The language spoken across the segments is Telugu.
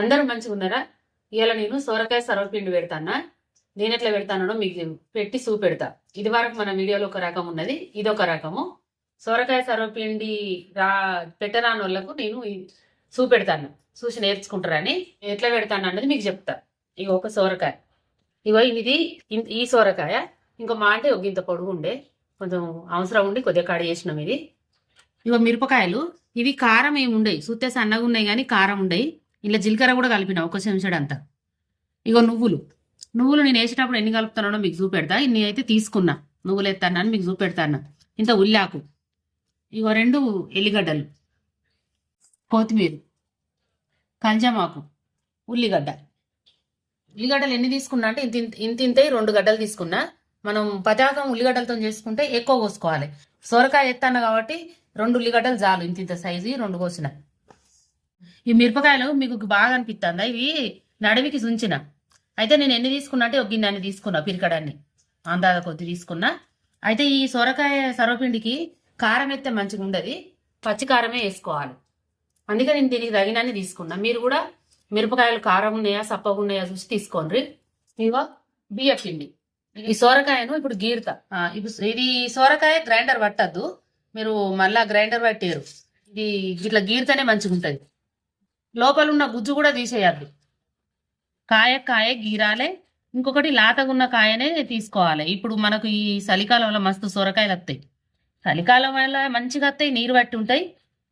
అందరూ మంచిగా ఉన్నారా? ఇవాళ నేను సొరకాయ సర్వపిండి పెడతానా? నేను ఎట్లా పెడతానో మీకు పెట్టి చూపెడతా. ఇది వరకు మన వీడియోలో ఒక రకం ఉన్నది ఇది ఒక రకము. సొరకాయ సర్వపిండి రా పెట్టరాని వాళ్ళకు నేను చూపెడతాను. చూసి నేర్చుకుంటారని ఎట్లా పెడతాను అన్నది మీకు చెప్తా. ఇక ఒక సొరకాయ. ఇగో ఇది ఈ సొరకాయ. ఇంకో మా అంటే ఒక ఇంత పొడుగు ఉండే. కొంచెం అవసరం ఉండి కొద్దిగా కడ చేసినాం ఇది. ఇగో మిరపకాయలు. ఇవి కారం ఏమి ఉండవు చూస్తే సన్నగా ఉన్నాయి కానీ కారం ఉండవు ఇలా జీలకర్ర కూడా కలిపిన ఒక చెంచాడు అంతా. ఇగో నువ్వులు. నువ్వులు నేను వేసేటప్పుడు ఎన్ని కలుపుతానో మీకు చూపెడతా. ఇన్ని అయితే తీసుకున్నా. నువ్వులు ఎత్తానని మీకు చూపెడతాను ఇంత ఉల్లాకు. ఇగో రెండు ఎల్లిగడ్డలు. కొత్తిమీర. కంజమాకు ఉల్లిగడ్డ. ఉల్లిగడ్డలు ఎన్ని తీసుకున్నా అంటే ఇంత ఇంత- ఇంత ఇంత రెండు గడ్డలు తీసుకున్నా. మనం పతాకం ఉల్లిగడ్డలతో చేసుకుంటే ఎక్కువ కోసుకోవాలి. సొరకాయ ఎత్తాను కాబట్టి రెండు ఉల్లిగడ్డలు చాలు ఇంత ఇంత సైజు రెండు కోసిన. ఈ మిరపకాయలు మీకు బాగా అనిపిస్తుందా ఇవి నడివికి సుంచిన. అయితే నేను ఎన్ని తీసుకున్నా అంటే ఒక గిన్నె తీసుకున్నా పిరికడాన్ని. అందాద కొద్ది తీసుకున్నా. అయితే ఈ సొరకాయ సర్వపిండికి కారం ఎత్తే మంచిగా ఉండదు. పచ్చి కారమే వేసుకోవాలి. అందుకే నేను దీనికి తగినన్ని తీసుకున్నా. మీరు కూడా మిరపకాయలు కారం ఉన్నాయా సప్పగా ఉన్నాయా చూసి తీసుకోండి. ఇగో బియ్య పిండి. ఈ సోరకాయను ఇప్పుడు గీరుతా. ఇప్పుడు ఇది సోరకాయ గ్రైండర్ పట్టద్దు. మీరు మళ్ళా గ్రైండర్ పట్టారు ఇది ఇట్లా గీరితేనే మంచిగా ఉంటుంది లోపల ఉన్న గుజ్జు కూడా తీసేయద్దు. కాయ కాయ గీరాలే. ఇంకొకటి లాతగున్న కాయనే తీసుకోవాలి. ఇప్పుడు మనకు ఈ చలికాలంలో మస్తు సొరకాయలు వస్తాయి చలికాలం వల్ల మంచిగా వస్తాయి నీరు పట్టి ఉంటాయి.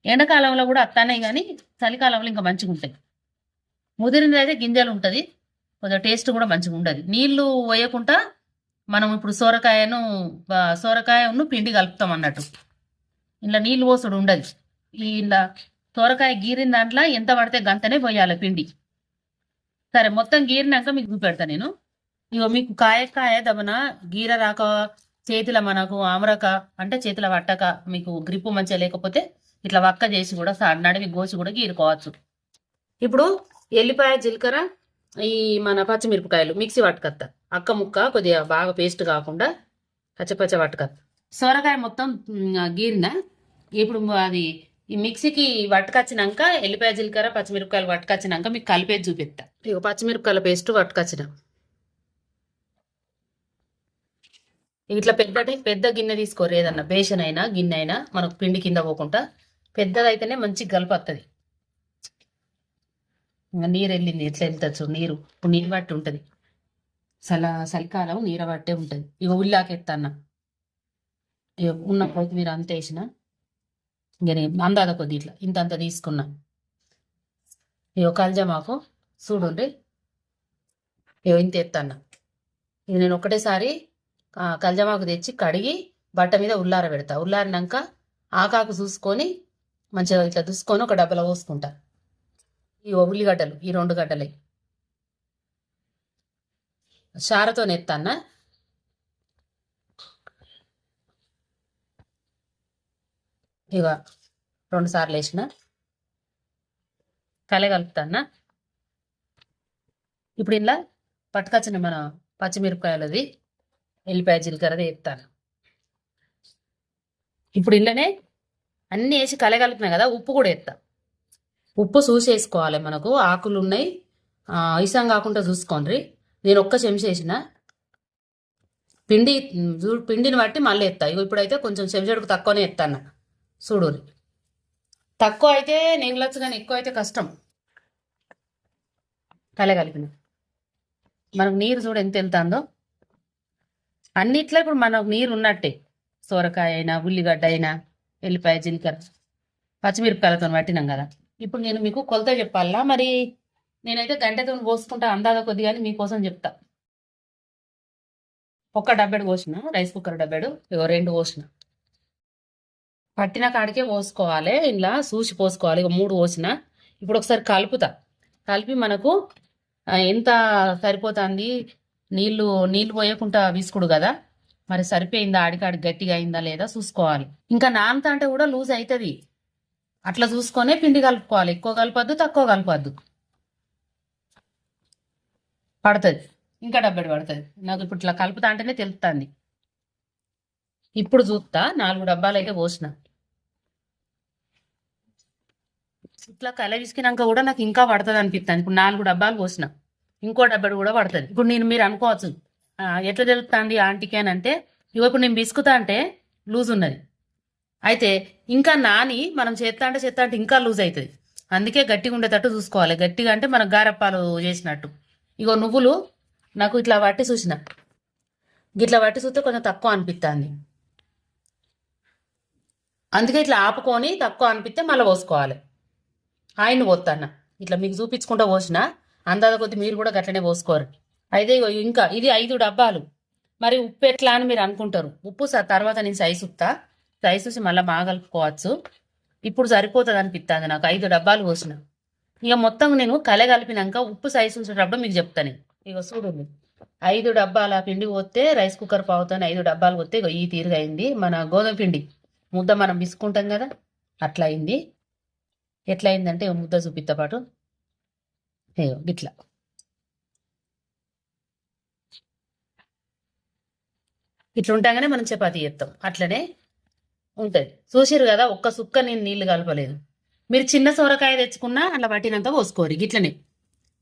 ఎండాకాలంలో కూడా వస్తాయి కానీ చలికాలంలో ఇంకా మంచిగా ఉంటాయి. ముదిరింది అయితే గింజలు ఉంటుంది. కొంచెం టేస్ట్ కూడా మంచిగా ఉండదు. నీళ్ళు వేయకుండా మనం ఇప్పుడు సొరకాయను సొరకాయను పిండి కలుపుతాం అన్నట్టు. ఇలా నీళ్ళు పోసుడు ఉండదు. ఈ ఇలా సొరకాయ గీరిన దాంట్లో ఎంత పడితే గంతనే పోయాలి పిండి. సరే మొత్తం గీరినాక మీకు చూపెడతా నేను. ఇగో మీకు కాయ కాయ దమన గీర రాక చేతిలో మనకు ఆమరక అంటే చేతిలో పట్టక మీకు గ్రిప్పు మంచిగా లేకపోతే ఇట్లా వక్క చేసి కూడా సా- నడివి గోసి కూడా గీరుకోవచ్చు. ఇప్పుడు ఎల్లిపాయ జీలకర్ర ఈ మన పచ్చిమిరపకాయలు మిక్సీ పట్టుకత్తా. అక్క ముక్క కొద్దిగా బాగా పేస్ట్ కాకుండా పచ్చపచ్చ పట్టుకత్తా. సొరకాయ మొత్తం గీరిన? ఇప్పుడు అది ఈ మిక్సీకి పట్టుకొచ్చినాక ఎల్లిపాయ జీలకర్ర పచ్చిమిరపకాయలు పట్టుకొచ్చినాక మీకు కలిపేది చూపిస్తా. ఇక పచ్చిమిరపకాయల పేస్ట్ పట్టుకొచ్చిన ఇట్లా పెద్దటే పెద్ద గిన్నె తీసుకోరు ఏదన్నా బేషన్ అయినా గిన్నె అయినా మనకు పిండి కింద పోకుండా పెద్దదైతేనే మంచి గలపత్తది ఇంకా నీరు వెళ్ళింది ఎట్లా వెళ్తుంది నీరు. ఇప్పుడు నీరు పట్టి ఉంటుంది. చల చలికాలం నీరు పట్టే ఉంటుంది. ఇక ఉల్లాకెత్తాన్న. ఇక ఉన్న కొత్తిమీర అంత వేసిన. ఇంక నేను అందాద కొద్ది ఇట్లా ఇంత అంత తీసుకున్నా. ఇక కల్జమాకు చూడండి ఇక ఇంత ఎత్తన్నా. ఇది నేను ఒకటేసారి కల్జమాకు తెచ్చి కడిగి బట్ట మీద ఉల్లార పెడతా. ఉల్లారినాక ఆకాకు చూసుకొని మంచిగా ఇట్లా చూసుకొని ఒక డబ్బలో పోసుకుంటా. ఈ ఉల్లిగడ్డలు ఈ రెండు గడ్డలే షారతో నెత్తాన్న. ఇక రెండు సార్లు వేసిన. కలగలుపుతాన్న ఇప్పుడు ఇలా పట్టుకొచ్చిన మన పచ్చిమిరపకాయలది ఎల్లిపాయ జీలకర్రది వేస్తాను ఇప్పుడు ఇళ్ళనే అన్నీ వేసి కలగలిపిన కదా ఉప్పు కూడా వేస్తా. ఉప్పు చూసి వేసుకోవాలి మనకు ఆకులు ఉన్నాయి. ఇసం కాకుండా చూసుకోండి. నేను ఒక్క చెంచా వేసిన. పిండి చూ- పిండిని బట్టి మళ్ళీ ఎత్తా ఇగో ఇప్పుడైతే కొంచెం చెంచడుకు తక్కువనే ఎత్తాను చూడు తక్కువ అయితే నెగలొచ్చు కానీ ఎక్కువ అయితే కష్టం. కలగలిపిన మనకు నీరు చూడు ఎంత వెళ్తుందో. అన్నిట్లో ఇప్పుడు మనకు నీరు ఉన్నట్టే. సొరకాయ అయినా ఉల్లిగడ్డ అయినా ఎల్లిపాయ జీలకర్ర పచ్చిమిరపకాయలతో పట్టినాం కదా. ఇప్పుడు నేను మీకు కొలత చెప్పాలా? మరి నేనైతే గంటతో పోసుకుంటా అందాద కొద్దిగా మీకోసం చెప్తా. ఒక్క డబ్బెడు పోసిన రైస్ కుక్కర్ డబ్బెడు ఇగో రెండు పోసిన. పట్టిన కాడికే పోసుకోవాలి. ఇలా సూచి పోసుకోవాలి. ఇక మూడు పోసిన. ఇప్పుడు ఒకసారి కలుపుతా. కలిపి మనకు ఎంత సరిపోతుంది? నీళ్ళు నీళ్ళు పోయకుండా విసుకుడు కదా? మరి సరిపోయిందా? ఆడికాడి గట్టిగా అయిందా లేదా? చూసుకోవాలి. ఇంకా నానత అంటే కూడా లూజ్ అవుతుంది అట్లా చూసుకొనే పిండి కలుపుకోవాలి. ఎక్కువ కలపద్దు తక్కువ కలపద్దు. పడుతుంది. ఇంకా డబ్బెడు పడుతుంది. నాకు ఇప్పుడు ఇట్లా కలుపుతా అంటేనే తెలుస్తుంది. ఇప్పుడు చూస్తా నాలుగు డబ్బాలు అయితే పోసిన. ఇట్లా కల విసికినాక కూడా నాకు ఇంకా పడుతుంది అనిపిస్తుంది ఇప్పుడు నాలుగు డబ్బాలు పోసిన. ఇంకో డబ్బాడు కూడా పడుతుంది. ఇప్పుడు నేను మీరు అనుకోవచ్చు ఎట్లా తెలుస్తుంది ఆంటీకి అని అంటే ఇగో ఇప్పుడు నేను బిసుకుతా అంటే లూజ్ ఉన్నది. అయితే ఇంకా నాని మనం చేస్తా అంటే చేస్తా అంటే ఇంకా లూజ్ అవుతుంది అందుకే గట్టిగా ఉండేటట్టు చూసుకోవాలి. గట్టిగా అంటే మనం గారప్పాలు చేసినట్టు. ఇగో నువ్వులు నాకు ఇట్లా పట్టి చూసిన. ఇట్లా పట్టి చూస్తే కొంచెం తక్కువ అనిపిస్తుంది అందుకే ఇట్లా ఆపుకొని తక్కువ అనిపిస్తే మళ్ళీ పోసుకోవాలి. ఆయన పోతాన్న ఇట్లా మీకు చూపించుకుంటూ పోసిన అందాద కొద్ది మీరు కూడా గట్లనే పోసుకోరు. అయితే ఇగో ఇంకా ఇది ఐదు డబ్బాలు. మరి ఉప్పు ఎట్లా అని మీరు అనుకుంటారు. ఉప్పు స- తర్వాత నేను సైజు ఉప్తా సైజు చూసి మళ్ళీ బాగా కలుపుకోవచ్చు. ఇప్పుడు సరిపోతుంది అనిపిస్తుంది నాకు. ఐదు డబ్బాలు పోసిన. ఇక మొత్తం నేను కలె కలిపినాక ఉప్పు సైజు చూసేటప్పుడు మీకు చెప్తాను ఇక చూడండి ఐదు డబ్బాల పిండి పోతే రైస్ కుక్కర్ పావుతాను ఐదు డబ్బాలు పోతే ఈ తీరుగా అయింది మన గోధుమ పిండి. ముద్ద మనం బిసుకుంటాం కదా? అట్లా అయింది. ఎట్లా అయిందంటే ముద్ద చూపిస్తా పాటు. ఇగో ఇట్లా ఇట్లా ఉంటాగానే మనం చపాతీ చేస్తాం అట్లనే ఉంటుంది. చూసిరు కదా ఒక్క సుక్క నేను నీళ్ళు కలపలేదు. మీరు చిన్న సొరకాయ తెచ్చుకున్నా అట్లా పట్టినంత పోసుకోరు ఇట్లనే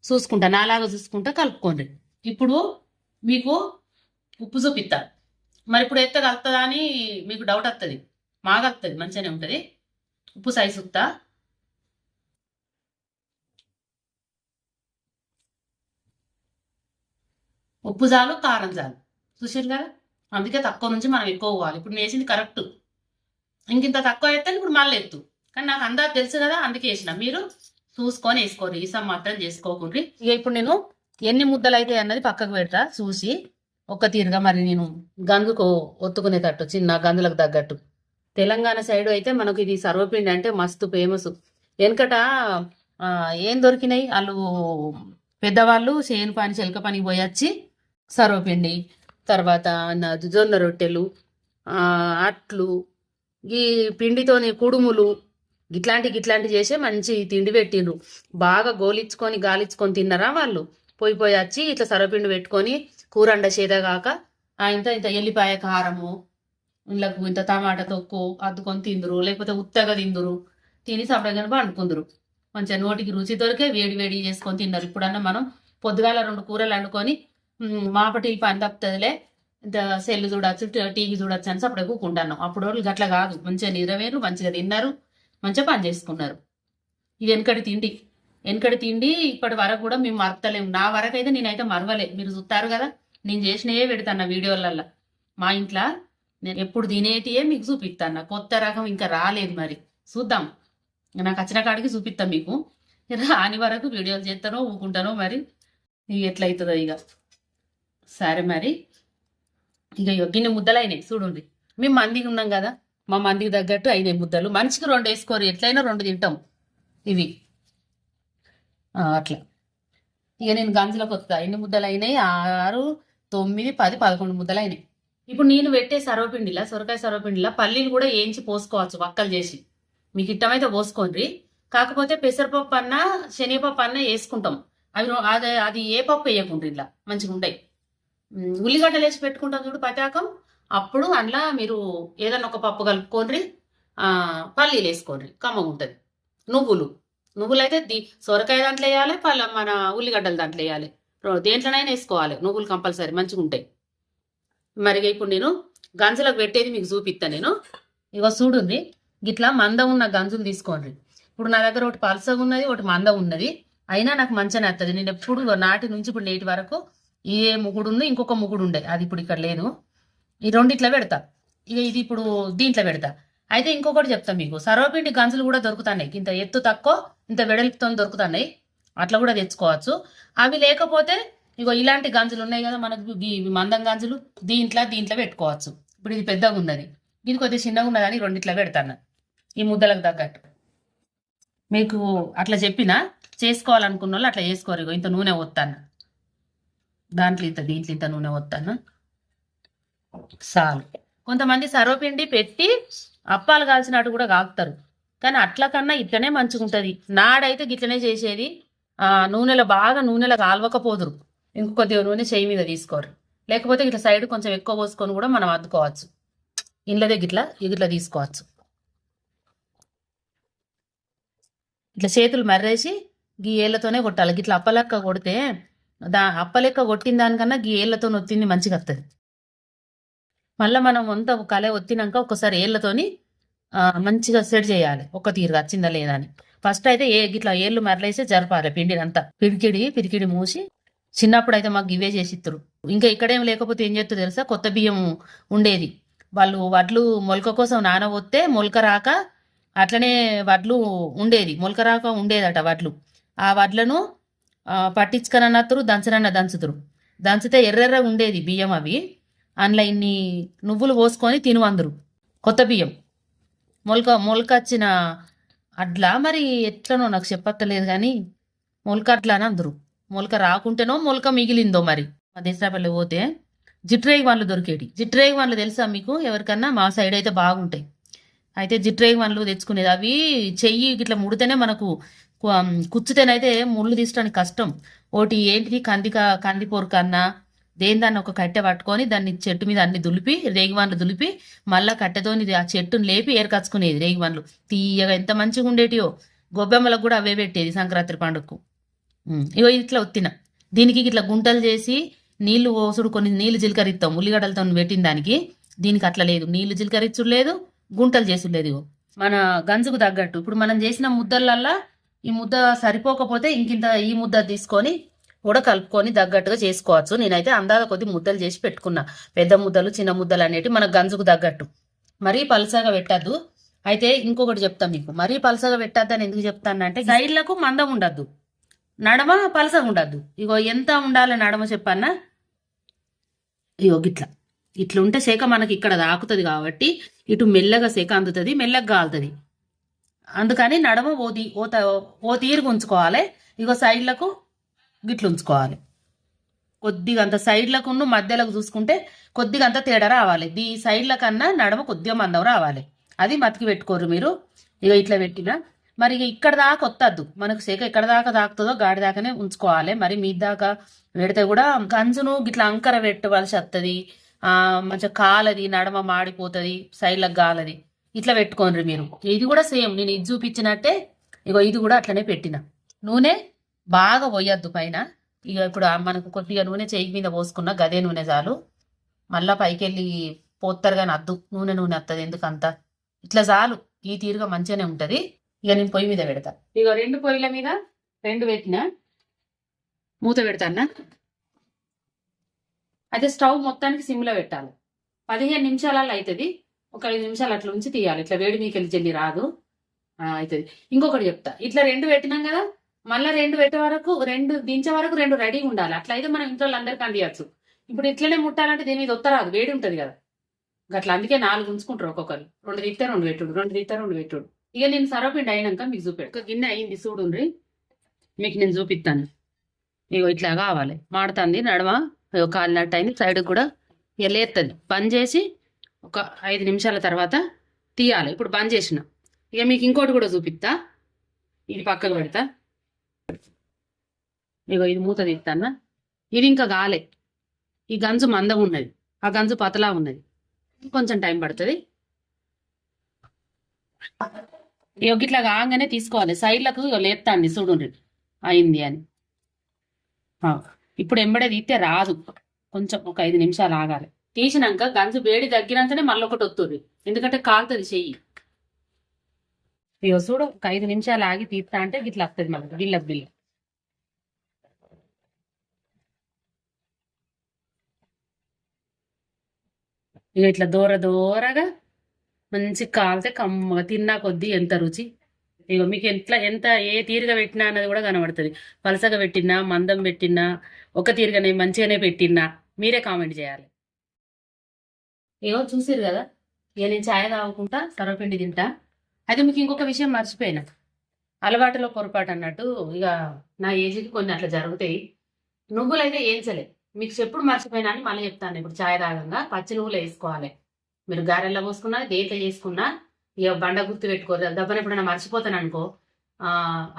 చూసుకుంటా నాలాగా చూసుకుంటా కలుపుకోండి. ఇప్పుడు మీకు ఉప్పు చూపిస్తా మరి ఇప్పుడు ఎత్త కలుపుతుందా అని మీకు డౌట్ వస్తుంది మాగా వస్తుంది మంచిగానే ఉంటుంది. ఉప్పు సైజు ఉత్తా. ఉప్పు చాలు కారం చాలు. చూసారు కదా? అందుకే తక్కువ నుంచి మనం ఎక్కువ పోవాలి. ఇప్పుడు నేను వేసింది కరెక్ట్. ఇంకింత తక్కువ అయితే ఇప్పుడు మళ్ళీ ఎత్తు. కానీ నాకు అందా తెలుసు కదా అందుకే వేసిన. మీరు చూసుకొని వేసుకోరు ఈసం మాత్రం చేసుకోకుండ్రి. ఇక ఇప్పుడు నేను ఎన్ని ముద్దలు అయితే అన్నది పక్కకు పెడతా చూసి. ఒక్క తీరుగా మరి నేను గందుకు ఒత్తుకునేటట్టు చిన్న గందులకు తగ్గట్టు. తెలంగాణ సైడ్ అయితే మనకు ఇది సర్వపిండి అంటే మస్తు ఫేమస్. వెనకట ఏం దొరికినాయి? వాళ్ళు పెద్దవాళ్ళు చేను పని చెలక పని పోయి వచ్చి సర్వపిండి తర్వాత జొన్న రొట్టెలు అట్లు ఈ పిండితోని కుడుములు ఇట్లాంటి ఇట్లాంటి చేసే మంచి తిండి పెట్టిండ్రు. బాగా గోలిచ్చుకొని గాలిచ్చుకొని తిన్నారా వాళ్ళు? పోయి పోయి వచ్చి ఇట్లా సర్వపిండి పెట్టుకొని కూర అండ చేదగాక కాక ఇంత ఇంత ఎల్లిపాయ కారము ఇండ్లకు ఇంత టమాటా తొక్కు అద్దుకొని తిందురు లేకపోతే ఉత్తగా తిందురు. తిని సపడగానే పండుకుందరు. మంచిగా నోటికి రుచి దొరికే వేడి వేడి చేసుకొని తిన్నారు. ఇప్పుడన్నా మనం పొద్దుగాల రెండు కూరలు వండుకొని మాపటి పని తప్పుతుందిలే ఇంత సెల్లు చూడొచ్చు టీవీ చూడొచ్చు అని అప్పుడే కూకుంటాను అప్పుడు వాళ్ళు గట్ల కాదు. మంచిగా నిద్రవేరు మంచిగా తిన్నారు మంచిగా పని చేసుకున్నారు. ఇది వెనకటి తిండి. వెనకటి తిండి ఇప్పటి వరకు కూడా మేము మరతలేము. నా వరకు అయితే నేనైతే మరవలే. మీరు చూస్తారు కదా నేను చేసినవే పెడతాను వీడియోలల్లో. మా ఇంట్లో నేను ఎప్పుడు తినేటియే మీకు చూపిస్తాను నా కొత్త రకం ఇంకా రాలేదు మరి. చూద్దాం. నాకు వచ్చిన కాడికి చూపిస్తాం మీకు. రాని వరకు వీడియోలు చేస్తానో ఊకుంటానో మరి. ఇవి ఎట్లయితుందో ఇక. సరే మరి. ఇక ఇగో గిన్నె ముద్దలు అయినాయి చూడండి. మేము మందికి ఉన్నాం కదా. మా మందికి తగ్గట్టు అయినాయి ముద్దలు. మనిషికి రెండు వేసుకోరు. ఎట్లయినా రెండు తింటాం. ఇవి. అట్లా. ఇక నేను గంజులకు వస్తా ఎన్ని ముద్దలు అయినాయి? ఆరు తొమ్మిది పది పదకొండు ముద్దలు అయినాయి. ఇప్పుడు నేను పెట్టే సర్వపిండిలా సొరకాయ సర్వపిండిలా పల్లీలు కూడా వేయించి పోసుకోవచ్చు వక్కలు చేసి. మీకు ఇట్టమైతే పోసుకోండి. కాకపోతే పెసరపప్పు అన్నా శనగపప్పు అన్నా వేసుకుంటాం. అవి అది అది ఏ పప్పు వేయకుండా ఇలా మంచిగా ఉంటాయి. ఉల్లిగడ్డలు వేసి పెట్టుకుంటాం చూడు పతాకం అప్పుడు అందులో మీరు ఏదైనా ఒక పప్పు కలుపుకోండి. పల్లీలు వేసుకోండి. కమ్మగా ఉంటుంది. నువ్వులు. నువ్వులు అయితే ది సొరకాయ దాంట్లో వేయాలి పల్ల మన ఉల్లిగడ్డలు దాంట్లో వేయాలి. రో- దేంట్లోనైనా వేసుకోవాలి. నువ్వులు కంపల్సరీ మంచిగా ఉంటాయి. మరి ఇప్పుడు నేను గంజలకు పెట్టేది మీకు చూపిస్తాను నేను. ఇగో చూడుంది గిట్లా మందం ఉన్న గంజులు తీసుకోండి. ఇప్పుడు నా దగ్గర ఒకటి పలసగా ఉన్నది ఒకటి మందం ఉన్నది. అయినా నాకు మంచిగా వస్తుంది నేను ఎప్పుడు నాటి నుంచి ఇప్పుడు నేటి వరకు ఏ ముగుడు ఉంది ఇంకొక ముగుడు ఉండే. అది ఇప్పుడు ఇక్కడ లేదు. ఈ రెండిట్లా పెడతా. ఇక ఇది ఇప్పుడు దీంట్లో పెడతా. అయితే ఇంకొకటి చెప్తా మీకు. సర్వపిండి గంజులు కూడా దొరుకుతున్నాయి. ఇంత ఎత్తు తక్కువ ఇంత వెడల్పుతో దొరుకుతున్నాయి. అట్లా కూడా తెచ్చుకోవచ్చు. అవి లేకపోతే ఇగో ఇలాంటి గంజులు ఉన్నాయి కదా మనకు మందం గంజులు దీంట్లో దీంట్లో పెట్టుకోవచ్చు. ఇప్పుడు ఇది పెద్దగా ఉన్నది. ఇది కొద్దిగా చిన్నగా ఉన్నదని రెండిట్లో పెడతాను. ఈ ముద్దలకు తగ్గట్టు. మీకు అట్లా చెప్పినా చేసుకోవాలనుకున్న వాళ్ళు అట్లా చేసుకోరు ఇగో. ఇంత నూనె వస్తాను దాంట్లో ఇంత దీంట్లో ఇంత నూనె వస్తాను చాలు. కొంతమంది సర్వపిండి పెట్టి అప్పాలు కాల్చినట్టు కూడా కాకుతారు. కానీ అట్ల కన్నా ఇట్లనే మంచిగా ఉంటుంది నాడైతే గిట్లనే చేసేది. నూనెలో బాగా నూనెలో కాలవకపోదురు. ఇంకో కొద్దిగా నూనె చేయి మీద తీసుకోరు. లేకపోతే ఇట్లా సైడ్ కొంచెం ఎక్కువ పోసుకొని కూడా మనం అద్దుకోవచ్చు. ఇండ్ల గిట్లా ఇట్లా తీసుకోవచ్చు. ఇట్లా చేతులు మర్రేసి గీ ఏళ్ళతోనే కొట్టాలి. గిట్లా అప్పలెక్క కొడితే దా అప్పలెక్క కొట్టిన దానికన్నా గీ ఏళ్ళతో ఒత్తింది మంచిగా వస్తుంది మళ్ళీ మనం అంత కలే ఒత్తినాక ఒకసారి ఏళ్ళతోని మంచిగా సెట్ చేయాలి. ఒక తీరుగా వచ్చిందా లేదా అని. ఫస్ట్ అయితే ఏ గిట్లా ఏళ్ళు మరలేసి జరపాలి పిండిని అంతా పిరికిడి పిరికిడి మూసి చిన్నప్పుడు అయితే మాకు ఇవే చేసిస్తారు ఇంకా ఇక్కడేం లేకపోతే ఏం చేస్తారు తెలుసా? కొత్త బియ్యం ఉండేది. వాళ్ళు వడ్లు మొలక కోసం నానబోతే మొలక రాక అట్లనే వడ్లు ఉండేది. మొలక రాక ఉండేదట వడ్లు. ఆ వడ్లను ఆ, పట్టించుకనన్నత్తురు దంచనన్న దంచుతురు. దంచితే ఎర్రెర్ర ఉండేది బియ్యం అవి. అందులో ఇన్ని నువ్వులు పోసుకొని తినువందరు. కొత్త బియ్యం. మొలక మొలక వచ్చిన అడ్లా మరి ఎట్లనో నాకు చెప్పత్తలేదు కానీ మొలక అట్లా అని అందరు మొలక రాకుంటేనో మొలక మిగిలిందో మరి? మా దేశరాపల్లి పోతే జిట్రేగి వాళ్ళు దొరికేటి. జిట్రేగి వాళ్ళు తెలుసా మీకు? ఎవరికన్నా? మా సైడ్ అయితే బాగుంటాయి. అయితే జిట్రేగి వాళ్ళు తెచ్చుకునేది అవి చెయ్యి ఇట్లా ముడితేనే మనకు కుచ్చుతేనైతే కుచ్చితేనైతే ముళ్ళు తీసడానికి కష్టం. ఒకటి ఏంటిది? కందిక కంది పొరకన్నా దేని దాన్ని ఒక కట్టె పట్టుకొని దాన్ని చెట్టు మీద అన్ని దులిపి రేగివాన్లు దులిపి మళ్ళా కట్టెతోని ఆ చెట్టును లేపి ఏర్కచ్చుకునేది రేగివాన్లు తీయగా ఎంత మంచిగా ఉండేటియో గొబ్బెమ్మలకు కూడా అవే పెట్టేది సంక్రాంతి పండుగకు. ఇగో ఇట్లా ఒత్తిన. దీనికి ఇట్లా గుంటలు చేసి నీళ్ళు పోసుడు కొన్ని నీళ్ళు జీలకరిస్తాం ఉల్లిగడ్డలతో పెట్టిన దానికి. దీనికి అట్లా లేదు. నీళ్ళు జీలకరించుడు లేదు గుంటలు చేసుడు లేదు మన గంజుకు తగ్గట్టు. ఇప్పుడు మనం చేసిన ముద్దలల్లా ఈ ముద్ద సరిపోకపోతే ఇంకింత ఈ ముద్ద తీసుకొని కూడా కలుపుకొని తగ్గట్టుగా చేసుకోవచ్చు. నేనైతే అందాల కొద్ది ముద్దలు చేసి పెట్టుకున్నా. పెద్ద ముద్దలు చిన్న ముద్దలు అనేటివి మన గంజుకు తగ్గట్టు. మరీ పలసగా పెట్టద్దు. అయితే ఇంకొకటి చెప్తాం మీకు. మరీ పలసగా పెట్టద్దు అని ఎందుకు చెప్తానంటే సైడ్లకు మందం ఉండద్దు. నడమ పలసగా ఉండద్దు. ఇగో ఎంత ఉండాలి నడమ చెప్పన్నా? ఇగో గిట్లా. ఇట్లా ఉంటే సేక మనకి ఇక్కడ దాకుతుంది కాబట్టి ఇటు మెల్లగా సేక అందుతుంది మెల్లగా కాలుతుంది అందుకని నడమ ఓ తీ ఓ ఓ తీరుగా ఉంచుకోవాలి. ఇగో సైడ్లకు గిట్లు ఉంచుకోవాలి. కొద్దిగా అంత సైడ్లకు మధ్యలోకి చూసుకుంటే కొద్దిగా అంత తేడా రావాలి. ఈ సైడ్ల కన్నా నడమ కొద్దిగా మందం రావాలి. అది మతికి పెట్టుకోరు మీరు. ఇక ఇట్లా పెట్టిన. మరి ఇక ఇక్కడ దాకా వత్తద్దు మనకు సేక ఎక్కడ దాకా దాకుతుందో గాడి దాకానే ఉంచుకోవాలి. మరి మీ దాకా పెడితే కూడా గంజును గిట్లా అంకర పెట్టవలసి వస్తుంది ఆ మంచిగా కాలది నడమ మాడిపోతుంది సైడ్లకు గాలది. ఇట్లా పెట్టుకోండి మీరు. ఇది కూడా సేమ్. నేను ఇది చూపించినట్టే ఇగో ఇది కూడా అట్లనే పెట్టిన. నూనె బాగా పోయొద్దు పైన. ఇక ఇప్పుడు మనకు కొద్దిగా నూనె చేయి మీద పోసుకున్న గదే నూనె చాలు. మళ్ళా పైకి వెళ్ళి పోతారు కానీ అద్దు. నూనె నూనె వస్తుంది ఎందుకంత? ఇట్లా చాలు. ఈ తీరుగా మంచిగానే ఉంటుంది. ఇక నేను పొయ్యి మీద పెడతా. ఇక రెండు పొయ్యిల మీద రెండు పెట్టిన. మూత పెడతానా అయితే స్టవ్ మొత్తానికి సిమ్లో పెట్టాలి. పదిహేను నిమిషాలలో అవుతుంది ఒక ఐదు నిమిషాలు అట్లా ఉంచి తీయాలి. ఇట్లా వేడి మీకెళ్ళి జల్లి రాదు. అవుతుంది ఇంకొకటి చెప్తా. ఇట్లా రెండు పెట్టినాం కదా మళ్ళీ రెండు పెట్టే వరకు రెండు దించే వరకు రెండు రెడీగా ఉండాలి. అట్లా అయితే మనం ఇంట్లో అందరికీ అందియచ్చు. ఇప్పుడు ఇట్లనే ముట్టాలంటే దీని మీద ఒత్తరాదు. వేడి ఉంటుంది కదా. అట్లా అందుకే నాలుగు ఉంచుకుంటారు ఒక్కొక్కరు. రెండు తిట్టే రెండు పెట్టుడు రెండు తిట్టే రెండు పెట్టుడు. ఇక నేను సర్వపిండి అయినాక మీకు చూపెడు ఒక గిన్నె అయింది చూడుండ్రి. మీకు నేను చూపిస్తాను ఇగో ఇట్లా కావాలి. మాడుతుంది నడమ. ఇగో కాలినట్టు అయింది సైడ్ కూడా ఇక లేస్తుంది బంద్ చేసి ఒక ఐదు నిమిషాల తర్వాత తీయాలి. ఇప్పుడు బంద్ చేసిన. ఇక మీకు ఇంకోటి కూడా చూపిస్తా ఇది పక్కకు పెడతా. ఇగో ఇది మూత తీస్తానా ఇది ఇంకా గాలే. ఈ గంజు మందం ఉన్నది. ఆ గంజు పతలా ఉన్నది. కొంచెం టైం పడుతుంది. ఇట్లా కాగానే తీసుకోవాలి. సైడ్లకు ఇగో చూడండి అయింది అని. ఇప్పుడు ఎంబడే తీస్తే రాదు. కొంచెం ఒక ఐదు నిమిషాలు ఆగాలి. తీసినాక గంజు వేడి తగ్గినాకనే మళ్ళీ ఒకటి వస్తుంది ఎందుకంటే కాలుతుంది చెయ్యి. ఇగో చూడు ఒక ఐదు నిమిషాలు ఆగి తీస్తా అంటే ఇట్లా వస్తుంది మళ్ళీ. బిల్ల బిల్ల. ఇక ఇట్లా దూర దూరగా మంచి కాలితే కమ్మగా తిన్నా కొద్దీ ఎంత రుచి? ఇగో మీకు ఎంత ఎంత ఏ తీరుగా పెట్టినా అన్నది కూడా కనబడుతుంది. పలసగా పెట్టినా మందం పెట్టినా ఒక తీరుగానే మంచిగానే పెట్టినా మీరే కామెంట్ చేయాలి. ఇగో చూసిరు కదా? ఇక నేను ఛాయ్ తాగుకుంటా సర్వపిండి తింటా. అయితే మీకు ఇంకొక విషయం మర్చిపోయినా. అలవాటులో పొరపాటు అన్నట్టు ఇక నా ఏజ్కి కొన్ని అట్లా జరుగుతాయి. నువ్వులు అయితే ఏంచలే మీకు ఎప్పుడు మర్చిపోయినా అని మళ్ళీ చెప్తాను. ఇప్పుడు ఛాయ్ తాగంగా పచ్చి నువ్వులు వేసుకోవాలి. మీరు గారెల్లో పోసుకున్నా దేత చేసుకున్నా ఇక బండ గుర్తు పెట్టుకోదు. దబ్బన ఎప్పుడైనా మర్చిపోతాను అనుకో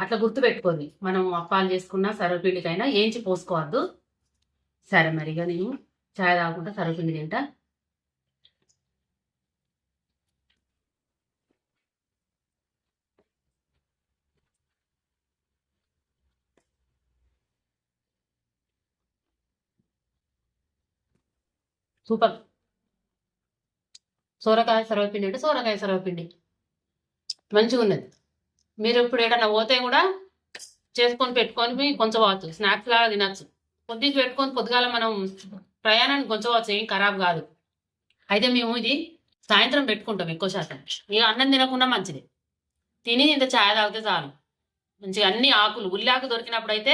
అట్లా గుర్తు పెట్టుకోదు మనం అప్పాలు చేసుకున్నా సర్వపిండికైనా ఏంచి పోసుకోవద్దు. సరే మరి ఇక నేను చాయ్ తాగకుండా సర్వపిండి తింటా. సూపర్. సోరకాయ సర్వపిండి అంటే సోరకాయ సర్వపిండి. మంచిగా ఉన్నది మీరు ఇప్పుడు ఏడన్నా పోతే కూడా చేసుకొని పెట్టుకొని కొంచెం స్నాక్స్ లాగా తినచ్చు. పొద్దుకి పెట్టుకొని పొద్దుగాల మనం ప్రయాణానికి కొంచెం వచ్చు ఏం ఖరాబ్ కాదు. అయితే మేము ఇది సాయంత్రం పెట్టుకుంటాం ఎక్కువ శాతం. ఇక అన్నం తినకుండా మంచిది. తిని ఇంత ఛాయ్ తాగితే చాలు. మంచిగా అన్ని ఆకులు ఉల్లాకు దొరికినప్పుడు అయితే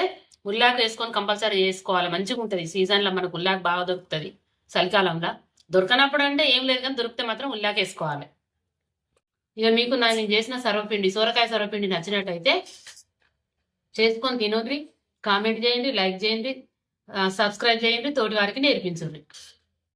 ఉల్లాకు వేసుకొని కంపల్సరీ చేసుకోవాలి మంచిగా ఉంటుంది సీజన్లో మనకు ఉల్లాకు బాగా దొరుకుతుంది. చలికాలంలో. దొరకనప్పుడు అంటే ఏం లేదు కానీ దొరికితే మాత్రం ఉల్లాకేసుకోవాలి ఇక మీకు నా- నేను చేసిన సర్వపిండి సోరకాయ సర్వపిండి నచ్చినట్టయితే చేసుకొని తినొద్రి కామెంట్ చేయండి లైక్ చేయండి సబ్స్క్రైబ్ చేయండి తోటి వారికి నేర్పించండి.